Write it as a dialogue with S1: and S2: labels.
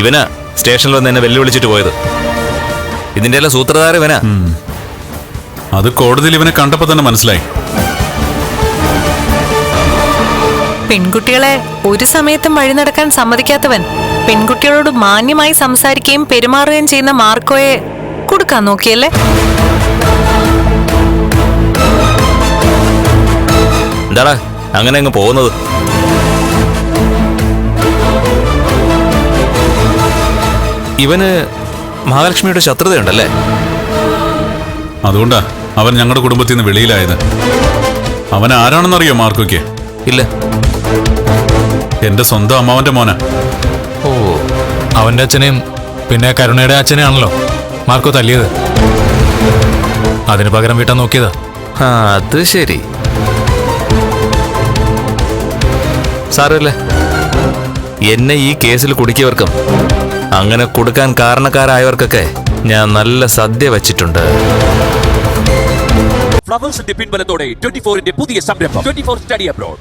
S1: ഇവനാ സ്റ്റേഷനിൽ വന്ന് എന്നെ വെല്ലുവിളിച്ചിട്ട് പോയത്. ഇതിന്റെ എല്ലാം സൂത്രധാരൻ ഇവനാ
S2: അത് കോടതിയിൽ ഇവനെ കണ്ടപ്പോ തന്നെ മനസ്സിലായി.
S3: പെൺകുട്ടികളെ ഒരു സമയത്തും വഴി നടക്കാൻ സമ്മതിക്കാത്തവൻ പെൺകുട്ടികളോട് മാന്യമായി സംസാരിക്കുകയും പെരുമാറുകയും ചെയ്യുന്ന മാർക്കോയെ കൊടുക്കാൻ നോക്കിയല്ലേ?
S1: എന്താടാ അങ്ങനെ അങ്ങ് പോകുന്നത്? ഇവന് മഹാലക്ഷ്മിയുടെ ശത്രുതയുണ്ടല്ലേ?
S2: അതുകൊണ്ടാ അവൻ ഞങ്ങളുടെ കുടുംബത്തിൽ നിന്ന് വെളിയിലായത്. അവൻ ആരാണെന്നറിയോ മാർക്കൊക്കെ?
S1: ഇല്ല.
S2: എന്റെ സ്വന്തം അമ്മാവന്റെ മോനാ.
S1: ഓ
S4: അവന്റെ അച്ഛനെയും പിന്നെ കരുണയുടെ അച്ഛനെയാണല്ലോ മാർക്കോ തല്ലിയത്. അതിന് പകരം വീട്ടാൻ നോക്കിയതാ.
S1: ആ അത് ശരി. സാറല്ലേ? എന്നെ ഈ കേസിൽ കുടുക്കിയവർക്കും അങ്ങനെ കൊടുക്കാൻ കാരണക്കാരായവർക്കൊക്കെ ഞാൻ നല്ല സദ്യ വെച്ചിട്ടുണ്ട്.
S5: ഫ്ലവേഴ്സിന്റെ പിൻബലത്തോടെ ട്വന്റി ഫോറിന്റെ പുതിയ സംരംഭം ട്വന്റി ഫോർ സ്റ്റഡി അബ്രോഡ്